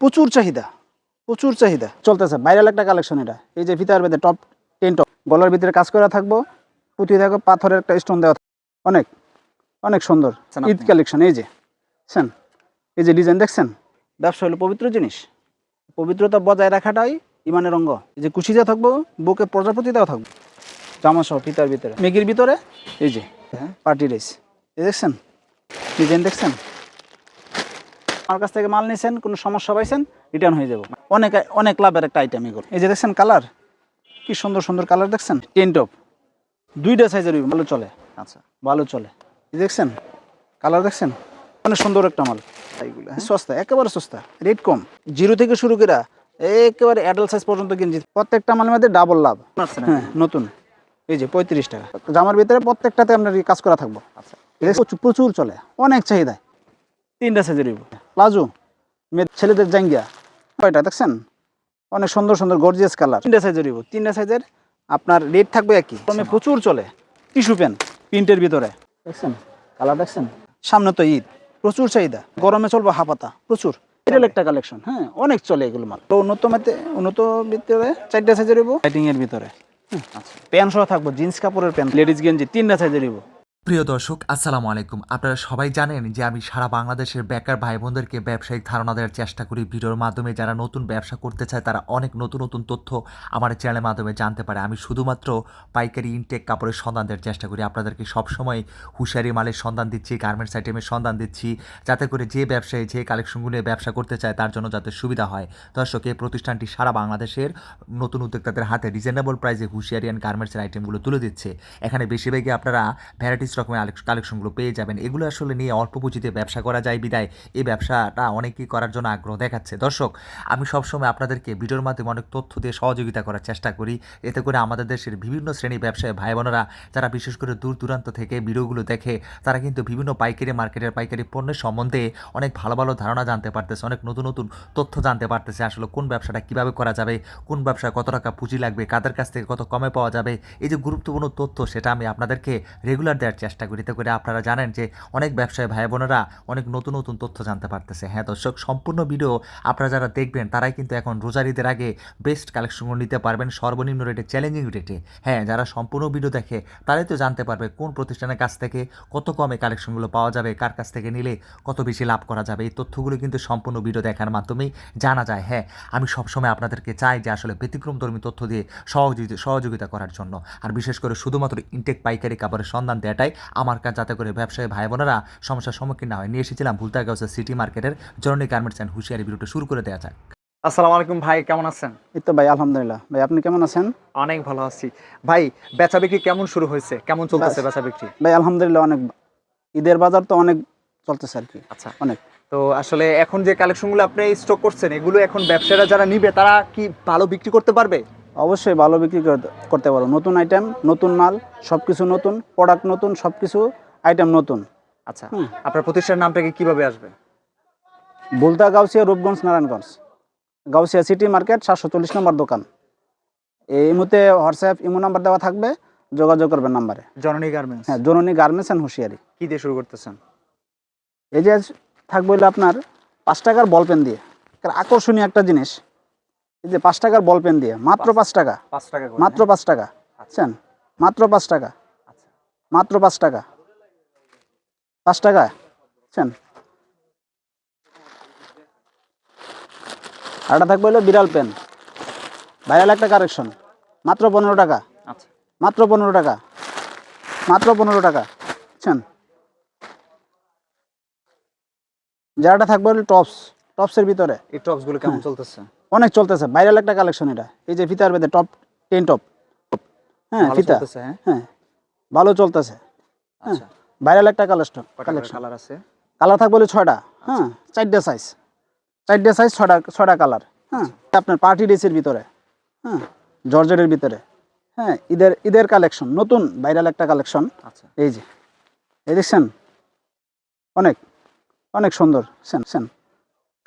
প্রচুর চাহিদা প্রচুর চাহিদা। চলতেছে ভাইরাল একটা কালেকশন এটা। এই যে ফিতার বেঁধে টপ টেন টপ গলার ভিতরে কাজ করা থাকব পুঁতি থাকবে পাথরের একটা স্টোন দেওয়া থাকবে। অনেক অনেক সুন্দর। ঈদ কালেকশন এই যে দেখছেন এই যে ডিজাইন দেখছেন? ব্যবসা হলো পবিত্র জিনিস। পবিত্রতা বজায় রাখাটাই ইমানের অঙ্গ। এই যে কুশিজা থাকব বুকে প্রজাপতি দেওয়া থাকব। জামা সহ ফিতার ভিতরে। মেগির ভিতরে এই যে হ্যাঁ। পার্টি রাইস এই দেখছেন? ডিজাইন দেখছেন? আমার কাছ থেকে মাল নিয়েছেন কোনো সমস্যা পাইছেন রিটার্ন হয়ে যাব। অনেক অনেক লাভের একটা আইটেম এগুলো। এই যে দেখছেন কালার কি সুন্দর সুন্দর কালার দেখছেন? টেন টপ দুইটা সাইজের ভালো চলে। আচ্ছা ভালো চলে। এই দেখছেন? কালার দেখছেন? অনেক সুন্দর একটা মাল। এইগুলো সস্তা একেবারে সস্তা রেট কম। জিরো থেকে শুরু করে একেবারে অ্যাডাল্ট সাইজ পর্যন্ত কিনছি প্রত্যেকটা মালের মধ্যে ডাবল লাভ। হ্যাঁ নতুন। এই যে পঁয়ত্রিশ টাকা। জামার ভিতরে প্রত্যেকটাতে আপনার কাজ করা থাকব। আচ্ছা। প্রচুর চলে। অনেক চাহিদা তিনটা সাইজের প্লাজো মেয়ে ছেলেদের জাঙ্গিয়া। কয়টা দেখছেন? অনেক সুন্দর সুন্দর গর্জিয়াস কালার তিনটা সাইজের তিনটা সাইজের আপনার রেট থাকবে একই। কমে প্রচুর চলে। টিস্যু পেন প্রিন্টের ভিতরে। দেখছেন? কালার দেখছেন? সামনে তো ঈদ। প্রচুর চাহিদা। গরমে চলবে হাপাতা প্রচুর। একটা কালেকশন হ্যাঁ? অনেক চলে এগুলো মাল। তো উন্নত মেতে উন্নত ভিতরে চারটা সাইজের ইবো লাইটিং এর ভিতরে। আচ্ছা। প্যান্ট সহ থাকব জিন্স কাপড়ের প্যান্ট লেডিস গেঞ্জি তিনটা সাইজের ইবো প্রিয় দর্শক, আসসালামু আলাইকুম। আপনারা সবাই জানেন যে আমি সারা বাংলাদেশের বেকার ভাই বোনদেরকে ব্যবসায়িক ধারণা দেওয়ার চেষ্টা করি। ভিডিওর মাধ্যমে যারা নতুন ব্যবসা করতে চায়, তারা অনেক নতুন নতুন তথ্য আমার চ্যানেলের মাধ্যমে জানতে পারে। আমি শুধুমাত্র পাইকারি ইনটেক কাপড়ের সন্ধান দেওয়ার চেষ্টা করি। আপনাদেরকে সবসময় হুঁশিয়ারি মালের সন্ধান দিচ্ছি গার্মেন্টস আইটেমের সন্ধান দিচ্ছি, যাতে করে যে ব্যবসায়ী, যে কালেকশনগুলো ব্যবসা করতে চায়, তার জন্য যাতে সুবিধা হয়। দর্শক, এই প্রতিষ্ঠানটি সারা বাংলাদেশের নতুন উদ্যোক্তাদের হাতে রিজনেবল প্রাইসে হুঁশিয়ারি অ্যান্ড গার্মেন্টসের আইটেমগুলো তুলে দিচ্ছে। এখানে বেশিরভাগই আপনারা ভ্যারাইটিস রকমের কালেকশনগুলো পেয়ে যাবেন। এগুলো আসলে নিয়ে অল্প পুঁজিতে ব্যবসা করা যায় বিদায়। এই ব্যবসাটা অনেকেই করার জন্য আগ্রহ দেখাচ্ছে। দর্শক, আমি সবসময় আপনাদেরকে ভিডিওর মাধ্যমে অনেক তথ্য দিয়ে সহযোগিতা করার চেষ্টা করি। এতে করে আমাদের দেশের বিভিন্ন শ্রেণি ব্যবসায়ী ভাই বোনেরা যারা বিশেষ করে দূর দূরান্ত থেকে ভিডিওগুলো দেখে, তারা কিন্তু বিভিন্ন পাইকারি মার্কেটের পাইকারি পণ্যের সম্বন্ধে অনেক ভালো ভালো ধারণা জানতে পারতেছে, অনেক নতুন নতুন তথ্য জানতে পারতেছে আসলে কোন ব্যবসাটা কীভাবে করা যাবে, কোন ব্যবসায় কত টাকা পুঁজি লাগবে, কাদের কাছ থেকে কত কমে পাওয়া যাবে। এই যে গুরুত্বপূর্ণ তথ্য, সেটা আমি আপনাদেরকে রেগুলার দেওয়ার চেষ্টা করি। এতে করে আপনারা জানেন যে অনেক ব্যবসায়ী ভাই বোনেরা অনেক নতুন নতুন তথ্য জানতে পারতেছে। হ্যাঁ দর্শক, সম্পূর্ণ ভিডিও আপনারা যারা দেখবেন, তারাই কিন্তু এখন রোজারিদের আগে বেস্ট কালেকশনগুলো নিতে পারবেন সর্বনিম্ন রেটে চ্যালেঞ্জিং রেটে হ্যাঁ যারা সম্পূর্ণ ভিডিও দেখে, তারাই তো জানতে পারবে কোন প্রতিষ্ঠানের কাছ থেকে কত কমে কালেকশনগুলো পাওয়া যাবে, কার কাছ থেকে নিলে কত বেশি লাভ করা যাবে। এই তথ্যগুলো কিন্তু সম্পূর্ণ ভিডিও দেখার মাধ্যমেই জানা যায়। হ্যাঁ আমি সবসময় আপনাদেরকে চাই যে আসলে ব্যতিক্রমধর্মী তথ্য দিয়ে সহযোগিতা সহযোগিতা করার জন্য। আর বিশেষ করে শুধুমাত্র ইনটেক পাইকারি কাপড়ের সন্ধান দেওয়াটাই আমার কাজ যাতে করে ব্যবসায়ী ভাই বোনেরা সমস্যার সম্মুখীন না হয়। নিয়ে এসেছিলাম ভুলতাগাউসের সিটি মার্কেটের জরনি গার্মেন্টস অ্যান্ড হুশিয়ারি ভিডিওটা শুরু করে দেওয়া যাক। আসসালামু আলাইকুম ভাই কেমন আছেন? এই তো ভাই আলহামদুলিল্লাহ। ভাই আপনি কেমন আছেন? অনেক ভালো আছি। ভাই বেচা বিক্রি কেমন শুরু হয়েছে? কেমন চলতেছে। বেচা বিক্রি? ভাই আলহামদুলিল্লাহ অনেক ঈদের বাজার তো অনেক চলতেছে আর কি। আচ্ছা। অনেক। তো আসলে এখন যে কালেকশনগুলো আপনি স্টক করছেন এগুলো এখন ব্যবসায়ীরা যারা নিবে তারা কি ভালো বিক্রি করতে পারবে? অবশ্যই ভালো বিক্রি করতে- পারো। নতুন আইটেম নতুন মাল সব কিছু নতুন প্রোডাক্ট নতুন সব কিছু আইটেম নতুন। আচ্ছা আপনার প্রতিষ্ঠানের নামটা কি কীভাবে আসবে? বুলতা গাউসিয়া রূপগঞ্জ নারায়ণগঞ্জ। গাউসিয়া সিটি মার্কেট সাতশো চল্লিশ নম্বর দোকান। এই মুহূর্তে হোয়াটসঅ্যাপ ইমো নাম্বার দেওয়া থাকবে যোগাযোগ করবেন নাম্বারে। জননী গার্মেন্টস হ্যাঁ জননী গার্মেন্টস অ্যান্ড হুঁশিয়ারি। কি দিয়ে শুরু করতেছেন? এই যে থাকবে আপনার পাঁচ টাকার বল পেন দিয়ে। আকর্ষণীয় একটা জিনিস। এই যে পাঁচ টাকার বল পেন দিয়ে মাত্র পাঁচ টাকা? পাঁচ টাকা মাত্র? পাঁচ টাকা? আচ্ছেন মাত্র পাঁচ টাকা? আচ্ছা। মাত্র পাঁচ টাকা? পাঁচ টাকা? আচ্ছেন আর থাকবে হলো বিড়াল পেন। ভাইরাল একটা কারেকশন। মাত্র পনেরো টাকা। আচ্ছা। মাত্র পনেরো টাকা। মাত্র পনেরো টাকা। বুঝছেন? যারাটা থাকবে হলো টপস। টপসের ভিতরে। এই টপসগুলো কেমন চলতেছে? অনেক চলতেছে। ভাইরাল একটা কালেকশন এটা। এই যে ফিতার বেঁধে টপ টেন টপ হ্যাঁ ফিতা। হ্যাঁ? হ্যাঁ ভালো চলতেছে। হ্যাঁ আচ্ছা। ভাইরাল একটা কালেকশন কালেকশন কালার আছে? কালার থাকবে ছয়টা। হ্যাঁ চারটে সাইজ চারটে সাইজ ছয়টা ছয়টা কালার হ্যাঁ আপনার পার্টি ড্রেসের ভিতরে। হ্যাঁ জর্জেটের ভিতরে। হ্যাঁ ঈদের ঈদের কালেকশন নতুন ভাইরাল একটা কালেকশন আচ্ছা। এই যে এই দেখছেন? অনেক অনেক সুন্দর। সেন সেন।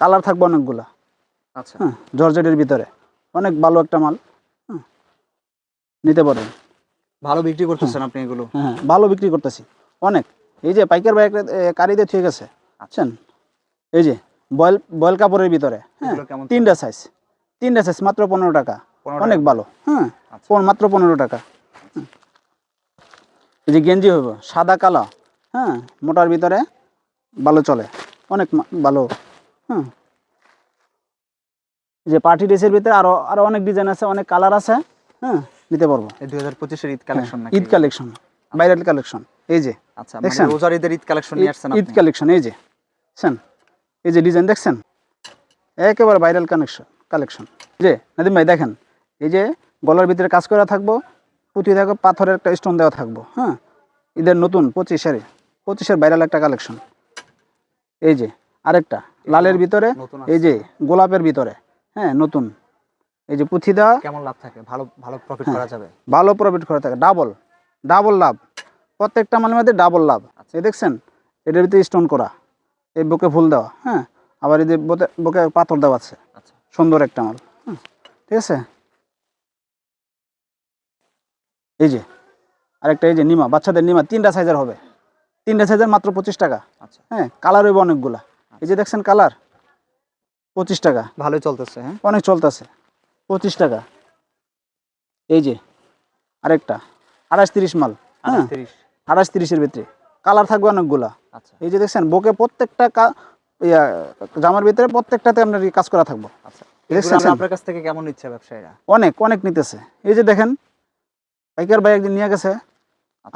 কালার থাকবে অনেকগুলা। আচ্ছা। হ্যাঁ জর্জেটের ভিতরে। অনেক ভালো একটা মাল হ্যাঁ। নিতে পারেন। ভালো বিক্রি করতেছেন আপনি এগুলো? হ্যাঁ হ্যাঁ, ভালো বিক্রি করতেছি। অনেক। এই যে পাইকার ভাই কারিতে ঠিক আছে আচ্ছেন এই যে বয়েল বয়েল কাপড়ের ভিতরে হ্যাঁ। তিনটা সাইজ তিনটা সাইজ মাত্র পনেরো টাকা। অনেক ভালো হ্যাঁ। আচ্ছা। মাত্র পনেরো টাকা। এই যে গেঞ্জি হইব সাদা কালো হ্যাঁ। মোটার ভিতরে ভালো চলে। অনেক ভালো হ্যাঁ। যে পার্টি ড্রেসের ভিতরে আরও আরও অনেক ডিজাইন আছে অনেক কালার আছে হ্যাঁ নিতে পারব। এই দুই হাজার পঁচিশের Eid collection Eid collection viral collection এই যে আচ্ছা মানে দেখছেন? রোজার ঈদের ঈদ কালেকশন নিয়ে আসছেন ঈদ কালেকশন এই যে দেখছেন? এই যে ডিজাইন দেখছেন? একেবারে ভাইরাল কানেকশন কালেকশন যে নাদিম ভাই দেখেন এই যে গলার ভিতরে কাজ করা থাকব পুঁথি থাকব পাথরের একটা স্টোন দেওয়া থাকব হ্যাঁ ঈদের নতুন পঁচিশের পঁচিশের ভাইরাল একটা কালেকশন এই যে আরেকটা লালের ভিতরে এই যে গোলাপের ভিতরে হ্যাঁ নতুন। এই যে পুঁথি দেওয়া। কেমন লাভ থাকে? ভালো ভালো প্রফিট হ্যাঁ। করা যাবে? ভালো প্রফিট করা থাকে। ডাবল ডাবল লাভ। প্রত্যেকটা মালের মধ্যে ডাবল লাভ। আচ্ছা। এই দেখছেন? এটার ভিতরে স্টোন করা। এই বুকে ফুল দেওয়া হ্যাঁ? আবার এই যে বুকে- পাথর দেওয়া আছে। আচ্ছা। সুন্দর একটা মাল হুম, ঠিক আছে? এই যে আরেকটা এই যে নিমা বাচ্চাদের নিমা তিনটা সাইজের হবে। তিনটা সাইজের মাত্র পঁচিশ টাকা। আচ্ছা। হ্যাঁ কালার হইব অনেকগুলা। এই যে দেখছেন কালার পঁচিশ টাকা। ভালোই চলতেছে হ্যাঁ? অনেক চলতেছে। পঁচিশ টাকা। এই যে আরেকটা। আড়াইশ তিরিশ মাল হ্যাঁ? আঠাশ তিরিশের ভিতরে। কালার থাকবে অনেকগুলা। আচ্ছা। এই যে দেখছেন বোকে প্রত্যেকটা ইয়া, জামার ভিতরে প্রত্যেকটাতে আপনার কাজ করা থাকব। আচ্ছা। আপনার কাছ থেকে কেমন নিচ্ছে ব্যবসায়ীরা? অনেক অনেক নিতেছে। এই যে দেখেন পাইকার ভাই একদিন নিয়ে গেছে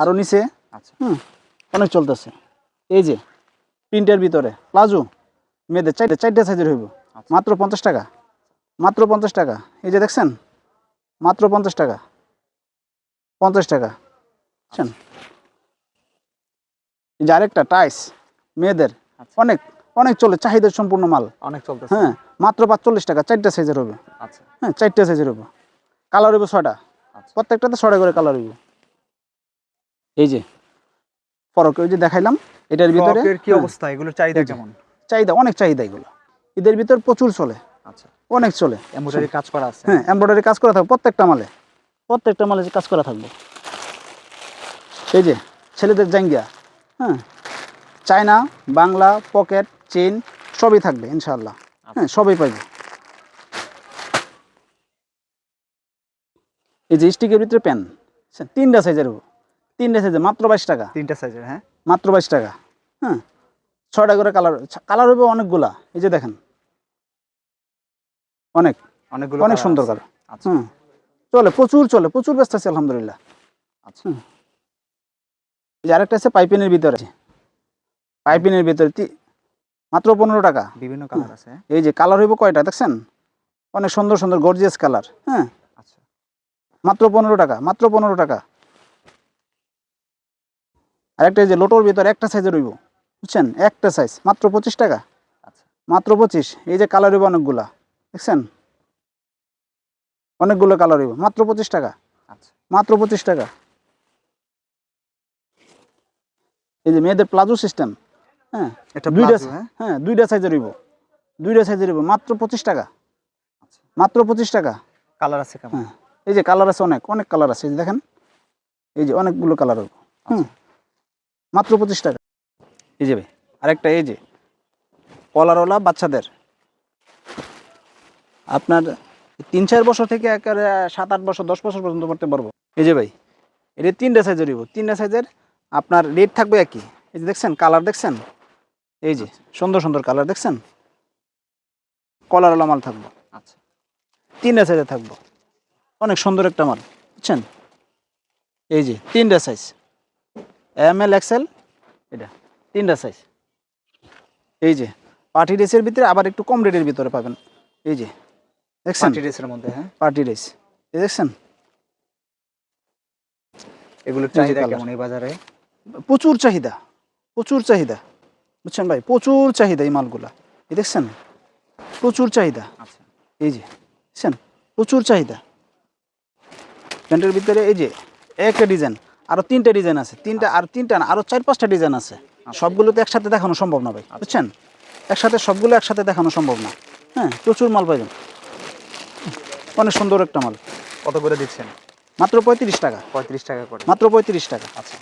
আরও নিচে আচ্ছা। হুম অনেক চলতেছে। এই যে প্রিন্টের ভিতরে। প্লাজো। মেয়েদের চারটে চারটে সাইজের হইব। আচ্ছা। মাত্র পঞ্চাশ টাকা। মাত্র পঞ্চাশ টাকা। এই যে দেখছেন? মাত্র পঞ্চাশ টাকা। পঞ্চাশ টাকা। বুঝছেন? এই যে আরেকটা টাইস মেয়েদের। আচ্ছা। অনেক অনেক চলে চাহিদা সম্পূর্ণ মাল। অনেক চলতেছে। হ্যাঁ মাত্র পাঁচচল্লিশ টাকা চারটে সাইজের হবে। আচ্ছা। হ্যাঁ চারটে সাইজের হবে। কালার হবে ছয়টা। আচ্ছা। প্রত্যেকটাতে ছয়টা করে কালার হইব এই যে ফরক ওই যে দেখাইলাম এটার ভিতরে কি হ্যাঁ, অবস্থা? এগুলো চাহিদা। কেমন? চাহিদা অনেক চাহিদা এগুলো। ঈদের ভিতর প্রচুর চলে। আচ্ছা। অনেক চলে। এমব্রয়ডারি কাজ করা আছে। হ্যাঁ এমব্রয়ডারি কাজ করা থাকবে প্রত্যেকটা মালে। প্রত্যেকটা মালে যে কাজ করা থাকবে। এই যে ছেলেদের জাঙ্গিয়া হ্যাঁ? চায়না বাংলা পকেট চেন সবই থাকবে ইনশাআল্লাহ। হ্যাঁ সবই পাইবে। এই যে স্টিকের ভিতরে পেন তিনটা সাইজের তিনটা সাইজের মাত্র বাইশ টাকা। তিনটা সাইজের হ্যাঁ। মাত্র বাইশ টাকা হ্যাঁ? ছয়টা করে কালার কালার হবে অনেকগুলা। এই যে দেখেন অনেক। অনেকগুলো অনেক সুন্দর কালার আচ্ছা। চলে প্রচুর চলে প্রচুর ব্যস্ত আছে আলহামদুলিল্লাহ। আচ্ছা। এই আরেকটা আছে পাইপিনের ভিতরে। পাইপিনের ভিতরে মাত্র পনেরো টাকা। বিভিন্ন কালার আছে? এই যে কালার হইব কয়টা দেখছেন? অনেক সুন্দর সুন্দর গর্জিয়াস কালার হ্যাঁ। আচ্ছা। মাত্র পনেরো টাকা মাত্র পনেরো টাকা। আরেকটা এই যে লোটোর ভিতরে একটা সাইজের রইব বুঝছেন? একটা সাইজ মাত্র পঁচিশ টাকা। আচ্ছা। মাত্র পঁচিশ। এই যে কালার হইব অনেকগুলা। দেখছেন? অনেকগুলো কালার হইব। মাত্র পঁচিশ টাকা। আচ্ছা। মাত্র পঁচিশ টাকা। এই যে মেয়েদের প্লাজো সিস্টেম হ্যাঁ? এটা দুইটা হ্যাঁ? হ্যাঁ দুইটা সাইজের হইব। দুইটা সাইজের হইব। মাত্র পঁচিশ টাকা। আচ্ছা। মাত্র পঁচিশ টাকা। কালার আছে হ্যাঁ। এই যে কালার আছে অনেক অনেক কালার আছে। এই যে দেখেন এই যে অনেকগুলো কালার হবে হুম। মাত্র পঁচিশ টাকা। এই যে ভাই আরেকটা এই যে কলারওয়ালা বাচ্চাদের। আপনার তিন চার বছর থেকে একেবারে সাত আট বছর দশ বছর পর্যন্ত পড়তে পারব। এই যে ভাই এটা তিনটা সাইজের হইব তিনটা সাইজের আপনার রেট থাকবে একই। এই যে দেখছেন কালার দেখছেন? এই যে সুন্দর সুন্দর কালার দেখছেন? কলারওয়ালা মাল থাকব। আচ্ছা। তিনটা সাইজে থাকব। অনেক সুন্দর একটা মাল বুঝছেন? এই যে তিনটা সাইজ এম এল এক্সেল এটা তিনটা সাইজ এই যে পার্টি ড্রেসের ভিতরে আবার একটু কম রেটের ভিতরে পাবেন। এই যে দেখছেন? পার্টি মধ্যে হ্যাঁ। পার্টি এই দেখছেন? এগুলোর চাহিদা কেমন এই বাজারে? প্রচুর চাহিদা প্রচুর চাহিদা। বুঝছেন ভাই? প্রচুর চাহিদা এই মালগুলা। এই দেখছেন? প্রচুর চাহিদা। আচ্ছা। এই যে দেখছেন? প্রচুর চাহিদা। প্যান্টের ভিতরে এই যে একটা ডিজাইন আরও তিনটা ডিজাইন আছে। তিনটা আর তিনটা না আরও চার পাঁচটা ডিজাইন আছে। সবগুলো তো একসাথে দেখানো সম্ভব না ভাই বুঝছেন? একসাথে সবগুলো একসাথে দেখানো সম্ভব না। হ্যাঁ প্রচুর মাল পাইবেন। অনেক সুন্দর একটা মাল। কত করে দিচ্ছেন? মাত্র পঁয়ত্রিশ টাকা। পঁয়ত্রিশ টাকা করে। মাত্র পঁয়ত্রিশ টাকা। আচ্ছা।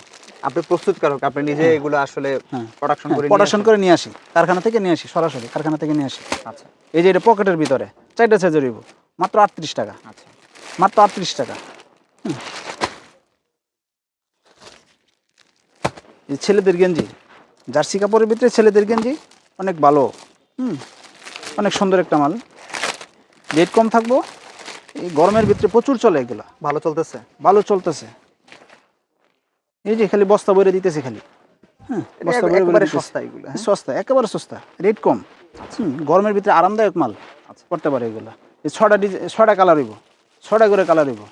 আপনি প্রস্তুতকারক আপনি নিজে এগুলো আসলে হ্যাঁ। প্রোডাকশন করে প্রোডাকশন করে নিয়ে আসি। কারখানা থেকে নিয়ে আসি সরাসরি কারখানা থেকে নিয়ে আসি। আচ্ছা। এই যে এটা পকেটের ভিতরে চারটা সাইজের হইব মাত্র আটত্রিশ টাকা। আচ্ছা। মাত্র আটত্রিশ টাকা। এই ছেলেদের গেঞ্জি জার্সি কাপড়ের ভিতরে ছেলেদের গেঞ্জি অনেক ভালো। হুম। অনেক সুন্দর একটা মাল। রেট কম থাকব? এই গরমের ভিতরে প্রচুর চলে এগুলা। ভালো চলতেছে? ভালো চলতেছে। এই যে খালি বস্তা বইরে দিতেছে খালি। হ্যাঁ বস্তা বইরে একেবারে সস্তা এগুলো হ্যাঁ? সস্তা একেবারে সস্তা। রেট কম। গরমের ভিতরে আরামদায়ক মাল। আচ্ছা। করতে পারে এগুলা। এই ছটা ডিজাইন ছটা কালার হইব। ছটা করে কালার হইব।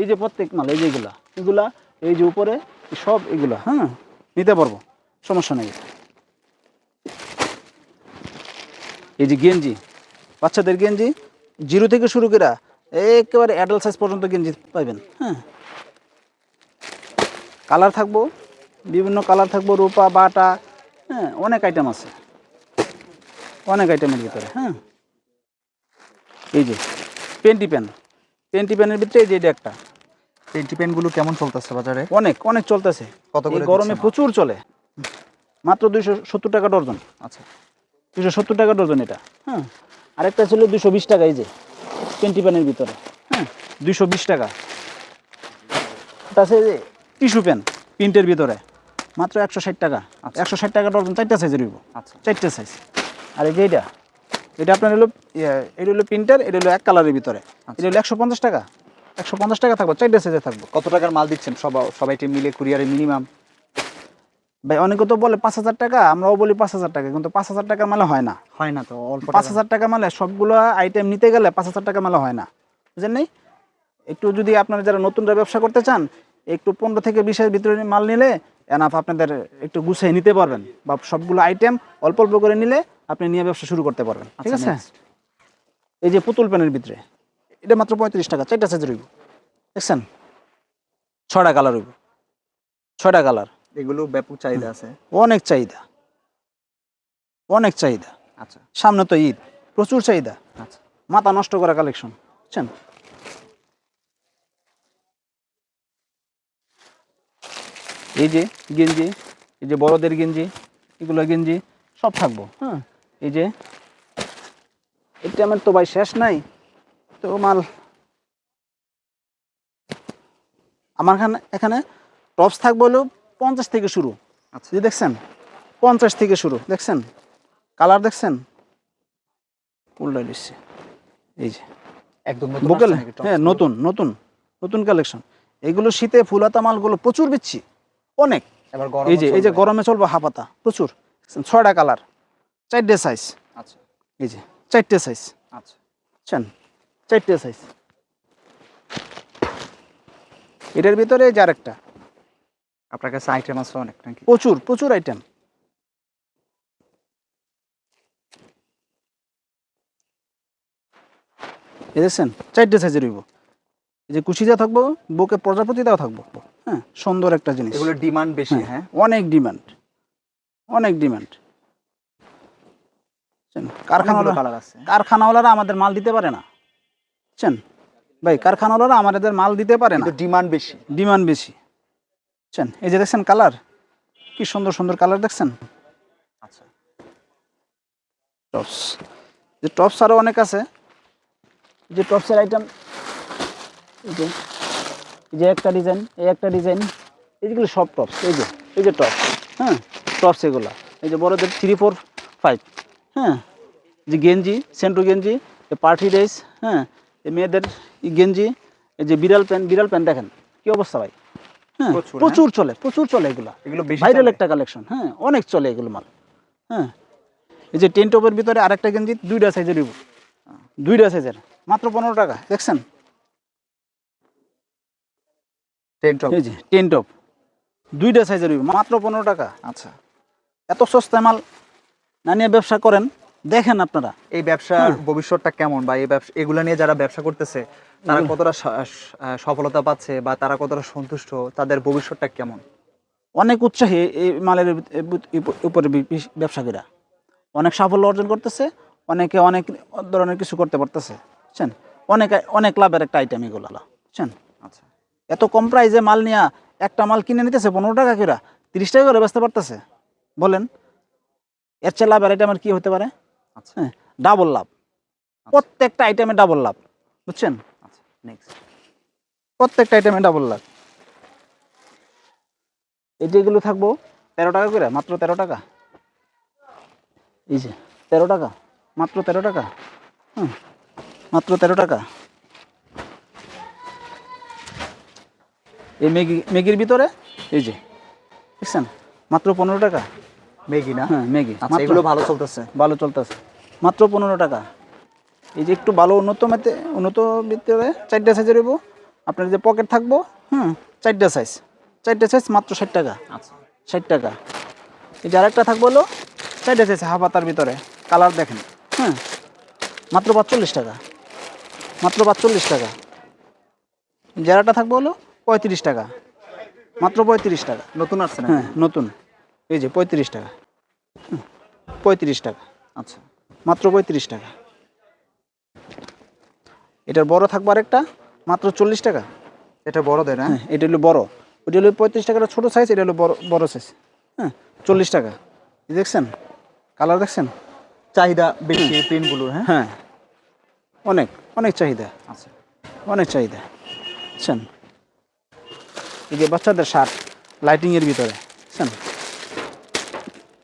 এই যে প্রত্যেক মাল এই যে এগুলা। এগুলা এই যে উপরে সব এগুলা হ্যাঁ? নিতে পারব। সমস্যা নেই। এই যে গেঞ্জি। বাচ্চাদের গেঞ্জি জিরো থেকে শুরু করে একেবারে অ্যাডাল্ট সাইজ পর্যন্ত গেঞ্জি পাইবেন হ্যাঁ। কালার থাকব বিভিন্ন কালার থাকব রূপা বাটা হ্যাঁ অনেক আইটেম আছে। অনেক আইটেমের ভিতরে হ্যাঁ। এই যে পেন্টি পেন পেন্টি পেনের ভিতরে এই যে এটা একটা। পেন্টি পেনগুলো কেমন চলতেছে বাজারে? অনেক অনেক চলতেছে। কত গরমে প্রচুর চলে। মাত্র দুইশো সত্তর টাকা ডর্জন আচ্ছা। দুশো সত্তর টাকা ডর্জন এটা হ্যাঁ। আরেকটা ছিল দুশো বিশ টাকা এই যে। পেন্টি প্যানের ভিতরে। হ্যাঁ দুশো বিশ টাকা। আছে টিস্যু পেন প্রিন্টের ভিতরে। মাত্র একশো ষাট টাকা। একশো ষাট টাকা ডর্জন চারটা সাইজের হইব। আচ্ছা। চারটে সাইজ আর এই যে এটা এটা আপনার হলো ইয়ে, এটা হলো প্রিন্টার এটা হলো এক কালারের ভিতরে। এটা হলো একশো পঞ্চাশ টাকা। একশো পঞ্চাশ টাকা থাকব চারটে সাইজে থাকব। কত টাকার মাল দিচ্ছেন সবাই সবাইকে মিলে কুরিয়ারে মিনিমাম? ভাই অনেকে তো বলে পাঁচ হাজার টাকা আমরাও বলি পাঁচ হাজার টাকা কিন্তু পাঁচ হাজার টাকা মালে হয় না। হয় না তো অল্প পাঁচ হাজার টাকা মালে সবগুলো আইটেম নিতে গেলে পাঁচ হাজার টাকা মালে হয় না। বুঝলেন নেই? একটু যদি আপনারা যারা নতুনরা ব্যবসা করতে চান একটু পনেরো থেকে বিশের ভিতরে মাল নিলে এনাফ আপনাদের একটু গুছিয়ে নিতে পারবেন। বা সবগুলো আইটেম অল্প অল্প করে নিলে আপনি নিয়ে ব্যবসা শুরু করতে পারবেন। ঠিক আচ্ছা, আছে এই যে পুতুল প্যানের ভিতরে এটা মাত্র পঁয়ত্রিশ টাকা চারটা সাইজ রইব। দেখছেন? ছয়টা কালার রইব। ছয়টা কালার এগুলো ব্যাপক চাহিদা আছে। অনেক চাহিদা। অনেক চাহিদা। আচ্ছা। সামনে তো ঈদ। প্রচুর চাহিদা। আচ্ছা। মাথা নষ্ট করা কালেকশন বুঝছেন? এই যে গেঞ্জি এই যে বড়দের গেঞ্জি এগুলো গেঞ্জি সব থাকব হ্যাঁ? এই যে এটা আমার তো ভাই শেষ নাই তো মাল। আমার এখানে টপস থাকব হলো পঞ্চাশ থেকে শুরু। আচ্ছা। যে দেখছেন? পঞ্চাশ থেকে শুরু। দেখছেন? কালার দেখছেন? উল্টা দিচ্ছে এই যে একদম বোকেল হ্যাঁ নতুন নতুন নতুন কালেকশন এগুলো শীতে ফুলাতা মালগুলো প্রচুর বিচ্ছি। অনেক। এবার এই যে এই যে গরমে চলবো হাপাতা প্রচুর। ছয়টা কালার চারটে সাইজ আচ্ছা। এই যে চারটে সাইজ আচ্ছা। বুঝছেন চারটে সাইজ এটার ভিতরে যে আরেকটা। আপনার কাছে আইটেম আছে অনেক নাকি? প্রচুর প্রচুর আইটেম দেখছেন চারটে সাইজের হইব এই যে কুচিজা থাকব বুকে প্রজাপতি দেওয়া থাকব। হ্যাঁ সুন্দর একটা জিনিস। এগুলো ডিমান্ড বেশি হ্যাঁ, হ্যাঁ? অনেক ডিমান্ড অনেক ডিমান্ড কারখানাওয়ালা কালার আছে। কারখানাওয়ালারা আমাদের মাল দিতে পারে না। বুঝছেন? ভাই কারখানাওয়ালারা আমাদের মাল দিতে পারে না। ডিমান্ড বেশি। ডিমান্ড বেশি। বুঝছেন এই যে দেখছেন কালার? কি সুন্দর সুন্দর কালার দেখছেন? আচ্ছা। টপস যে টপস আরও অনেক আছে। এই যে টপসের আইটেম এই যে এই যে একটা ডিজাইন এই একটা ডিজাইন এইগুলো সব টপস এই যে এই যে টপস হ্যাঁ? টপস এগুলো। এই যে বড়দের থ্রি ফোর ফাইভ হ্যাঁ? যে গেঞ্জি সেন্টু গেঞ্জি পার্টি ড্রেস হ্যাঁ? এই মেয়েদের এই গেঞ্জি, এই যে বিড়াল প্যান্ট বিড়াল প্যান্ট দেখেন, কী অবস্থা ভাই? হ্যাঁ প্রচুর, হ্যাঁ? চলে প্রচুর চলে এগুলা। এগুলো ভাইরাল একটা কালেকশন হ্যাঁ অনেক চলে এগুলো মাল হ্যাঁ। এই যে টেন টপের ভিতরে আরেকটা গেঞ্জি দুইটা সাইজের দিব দুইটা সাইজের মাত্র পনেরো টাকা দেখছেন? Ten top. এই যে টেন টপ দুইটা সাইজের মাত্র পনেরো টাকা। আচ্ছা। এত সস্তায় মাল না নিয়ে ব্যবসা করেন দেখেন আপনারা। এই ব্যবসার ভবিষ্যৎটা কেমন বা এই ব্যবসা এগুলো নিয়ে যারা ব্যবসা করতেছে তারা কতটা সফলতা পাচ্ছে বা তারা কতটা সন্তুষ্ট তাদের ভবিষ্যৎটা কেমন? অনেক উৎসাহী এই মালের উপরে বি- বি- ব্যবসা করা অনেক সাফল্য অর্জন করতেছে অনেকে অনেক ধরনের কিছু করতে পারতেছে বুঝছেন? অনেক অনেক লাভের একটা আইটেম এগুলো বুঝছেন? আচ্ছা। এত কম প্রাইসে মাল নিয়ে একটা মাল কিনে নিতেছে পনেরো টাকা কিরা তিরিশ টাকা করে বেচতে পারতেছে বলেন? এর চেয়ে লাভ আর আইটেমের কি হতে পারে? আচ্ছা। হ্যাঁ ডাবল লাভ। প্রত্যেকটা আইটেমে ডাবল লাভ বুঝছেন? আচ্ছা নেক্সট প্রত্যেকটা আইটেমে ডাবল লাভ এই যেগুলো থাকব তেরো টাকা করে মাত্র তেরো টাকা। এই যে তেরো টাকা মাত্র তেরো টাকা। হুম মাত্র তেরো টাকা। এই ম্যাগি ম্যাগির ভিতরে এই যে দেখছেন? মাত্র পনেরো টাকা। ম্যাগি না? হ্যাঁ ম্যাগি। আচ্ছা এগুলো ভালো চলতেছে। ভালো চলতেছে। মাত্র পনেরো টাকা। এই যে একটু ভালো উন্নত মেতে উন্নত ভিতরে চারটে সাইজের হইব। আপনার যে পকেট থাকব হুম চারটে সাইজ চারটে সাইজ মাত্র ষাট টাকা। আচ্ছা। ষাট টাকা। এই যে আরেকটা থাকব হলো চারটে সাইজ হাফ হাতার ভিতরে। কালার দেখেন। হ্যাঁ মাত্র পাঁচচল্লিশ টাকা। মাত্র পাঁচচল্লিশ টাকা। যারাটা থাকব হলো পঁয়ত্রিশ টাকা। মাত্র পঁয়ত্রিশ টাকা। নতুন আসছে হ্যাঁ নতুন। এই যে পঁয়ত্রিশ টাকা। হুম, পঁয়ত্রিশ টাকা। আচ্ছা। মাত্র পঁয়ত্রিশ টাকা। এটার বড় থাকব আরেকটা? মাত্র চল্লিশ টাকা। এটা বড়দের হ্যাঁ? হ্যাঁ এটা হলো বড়। ওটা হলো পঁয়ত্রিশ টাকার ছোটো সাইজ এটা হলো বড় বড় সাইজ হ্যাঁ চল্লিশ টাকা। দেখছেন? কালার দেখছেন? চাহিদা বেশি প্রিন্টগুলো হ্যাঁ? হ্যাঁ। অনেক অনেক চাহিদা। আচ্ছা। অনেক চাহিদা। বুঝছেন এই যে বাচ্চাদের শার্ট লাইটিংয়ের ভিতরে। বুঝছেন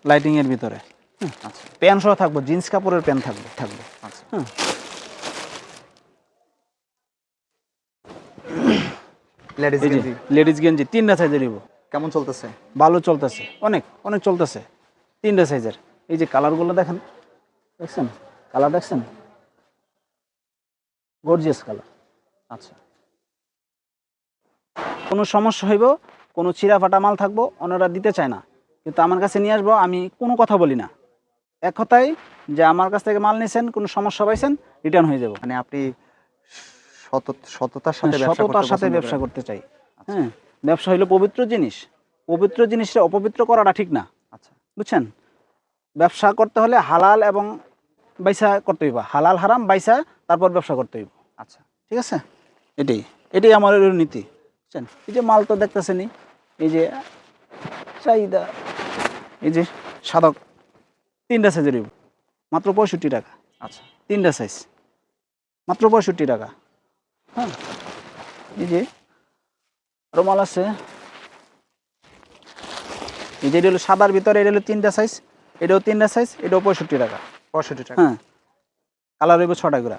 লাইটিংয়ের ভিতরে। হ্যাঁ। আচ্ছা। প্যান্ট সহ থাকব জিন্স কাপড়ের প্যান্ট থাকবে থাকবে। আচ্ছা। হ্যাঁ। লেডিস গেঞ্জি। লেডিস গেঞ্জি তিনটা সাইজের নিব। কেমন চলতেছে? ভালো চলতেছে অনেক অনেক চলতেছে। তিনটা সাইজের এই যে কালারগুলো দেখেন দেখছেন? কালার দেখছেন? গর্জিয়াস কালার আচ্ছা। কোনো সমস্যা হইব কোনো ছিঁড়া ফাটা মাল থাকব ওনারা দিতে চায় না। কিন্তু আমার কাছে নিয়ে আসব আমি কোনো কথা বলি না। এক কথাই যে আমার কাছ থেকে মাল নিয়েছেন কোনো সমস্যা পাইছেন রিটার্ন হয়ে যাব। মানে আপনি সততার সাথে ব্যবসা সততার সাথে ব্যবসা করতে চাই। হ্যাঁ ব্যবসা হইল পবিত্র জিনিস। পবিত্র জিনিসটা অপবিত্র করাটা ঠিক না। আচ্ছা। বুঝছেন? ব্যবসা করতে হলে হালাল এবং বাইসা করতে হইব। হালাল হারাম বাইসা তারপর ব্যবসা করতে হইব। আচ্ছা। ঠিক আছে? এটাই। এটাই আমার নীতি। বুঝছেন? এই যে মাল তো দেখতেছেনি এই যে চাহিদা। এই যে সাদক তিনটা সাইজের মাত্র পঁয়ষট্টি টাকা। আচ্ছা। তিনটা সাইজ মাত্র পঁয়ষট্টি টাকা। হ্যাঁ এই যে আরও মাল আছে। এই যে এটা হলো সাদার ভিতরে এটা হলো তিনটা সাইজ এটাও তিনটা সাইজ এটাও পঁয়ষট্টি টাকা। পঁয়ষট্টি টাকা। হ্যাঁ কালার হইব ছটা করে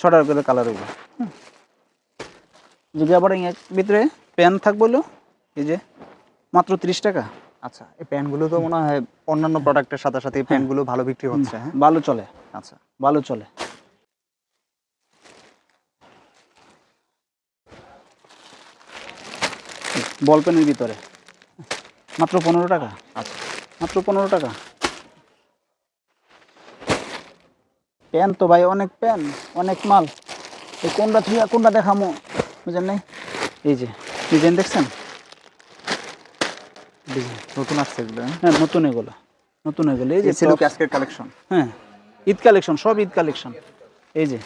ছটা করে কালার হইব। হুম। যদি আবার ভিতরে প্যান থাকব এই যে মাত্র ত্রিশ টাকা। আচ্ছা এই প্যান্টগুলো তো মনে হয় অন্যান্য প্রোডাক্টের সাথে সাথে এই প্যান্টগুলো ভালো বিক্রি হচ্ছে হ্যাঁ? ভালো চলে। আচ্ছা। ভালো চলে। বল পেনের ভিতরে। মাত্র পনেরো টাকা? আচ্ছা। মাত্র পনেরো টাকা? প্যান তো ভাই অনেক প্যান অনেক মাল। এই কোনটা থুয়া কোনটা দেখামো বুঝেন নাই? এই যে ডিজাইন দেখছেন? নতুন আসছে এগুলো হ্যাঁ? হ্যাঁ নতুন এগুলো নতুন এগুলো। এই যে ছিল আজকের কালেকশন হ্যাঁ ঈদ কালেকশন সব ঈদ কালেকশন এই যে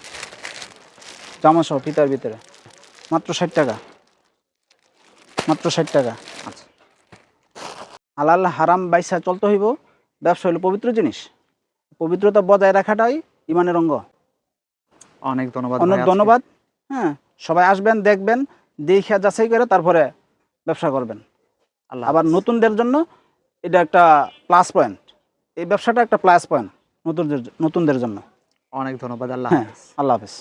জামা সহ ফিতার ভিতরে। মাত্র ষাট টাকা। মাত্র ষাট টাকা। আচ্ছা হালাল হারাম বাইসা চলতে হইব। ব্যবসা হইল পবিত্র জিনিস। পবিত্রতা বজায় রাখাটাই ইমানের অঙ্গ। অনেক ধন্যবাদ অনেক ধন্যবাদ। হ্যাঁ সবাই আসবেন দেখবেন দেখে যাচাই করে তারপরে ব্যবসা করবেন। আল্লাহ আবার নতুনদের জন্য এটা একটা প্লাস পয়েন্ট এই ব্যবসাটা একটা প্লাস পয়েন্ট নতুনদের নতুনদের জন্য। অনেক ধন্যবাদ আল্লাহ হ্যাঁ আল্লাহ হাফেজ।